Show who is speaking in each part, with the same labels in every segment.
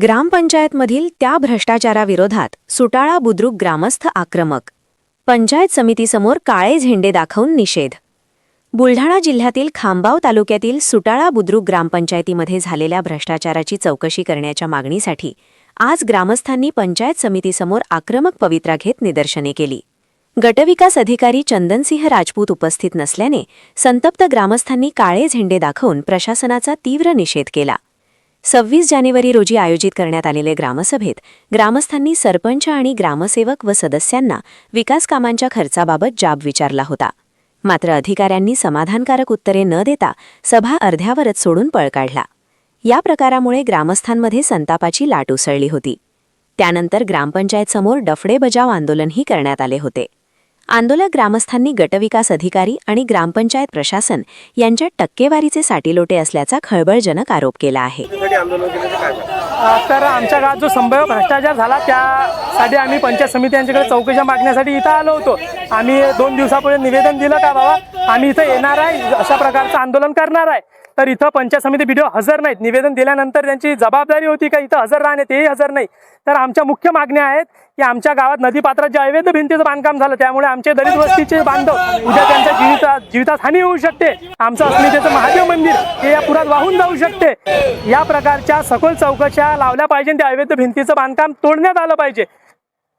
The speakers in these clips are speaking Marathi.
Speaker 1: ग्रामपंचायतमधील त्या भ्रष्टाचाराविरोधात सुटाळा बुद्रुक ग्रामस्थ आक्रमक. पंचायत समितीसमोर काळे झेंडे दाखवून निषेध. बुलढाणा जिल्ह्यातील खांबाव तालुक्यातील सुटाळा बुद्रुक ग्रामपंचायतीमध्ये झालेल्या भ्रष्टाचाराची चौकशी करण्याच्या मागणीसाठी आज ग्रामस्थांनी पंचायत समितीसमोर आक्रमक पवित्रा घेत निदर्शने केली. गटविकास अधिकारी चंदनसिंह राजपूत उपस्थित नसल्याने संतप्त ग्रामस्थांनी काळे झेंडे दाखवून प्रशासनाचा तीव्र निषेध केला. सव्वीस जानेवारी रोजी आयोजित करण्यात आलेले ग्रामसभेत ग्रामस्थांनी सरपंच आणि ग्रामसेवक व सदस्यांना विकास कामांच्या खर्चाबाबत जाब विचारला होता. मात्र अधिकाऱ्यांनी समाधानकारक उत्तरे न देता सभा अर्ध्यावरच सोडून पळ काढला. या प्रकारामुळे ग्रामस्थांमध्ये संतापाची लाट उसळली होती. त्यानंतर ग्रामपंचायतसमोर डफडे बजाव आंदोलनही करण्यात आले होते. आंदोलक ग्रामस्थांनी गटविकास अधिकारी आणि ग्रामपंचायत प्रशासन यांच्यात टक्केवारीचे साटीलोटे असल्याचा खळबळजनक आरोप केला आहे.
Speaker 2: तर
Speaker 3: आमच्या गावात जो संभाव्य भ्रष्टाचार झाला त्यासाठी आम्ही पंचायत समिती यांच्याकडे चौकशा मागण्यासाठी इथं आलो होतो. आम्ही दोन दिवसापूर्वी निवेदन दिलं का बाबा? आम्ही इथं येणार आहे अशा प्रकारचं आंदोलन करणार आहे. तर इथं पंचायत समिती व्हिडिओ हजर नाहीत. निवेदन दिल्यानंतर त्यांची जबाबदारी होती का इथं हजर राहणे तेही हजर नाही. तर आमच्या मुख्य मागण्या आहेत की आमच्या गावात नदीपात्रात जे अवैध भिंतीचं बांधकाम झालं त्यामुळे आमचे दलित वस्तीचे बांधव उद्या त्यांच्या जीविता जीवितात हानी होऊ शकते. आमचं अस्मितेचं महादेव मंदिर हे या पुरात वाहून जाऊ शकते. या प्रकारच्या सखोल चौकशा लावल्या पाहिजे त्या अवैध भिंतीचं बांधकाम तोडण्यात आलं पाहिजे.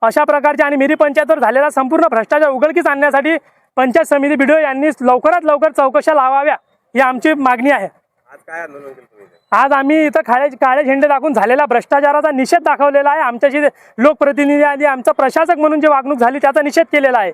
Speaker 3: अशा प्रकारच्या आणि मिरी पंचायतवर झालेला संपूर्ण भ्रष्टाचार उघडकीस आणण्यासाठी पंचायत समिती बिडो यांनी लवकरात लवकर चौकशा लावाव्या ही आमची मागणी आहे.
Speaker 2: आज काय आंदोलन केलं तुम्ही
Speaker 3: आज आम्ही इथं काळे काळे झेंडे दाखवून झालेला भ्रष्टाचाराचा निषेध दाखवलेला आहे. आमच्याशी लोकप्रतिनिधी आणि आमचा प्रशासक म्हणून जी वागणूक झाली त्याचा निषेध केलेला आहे.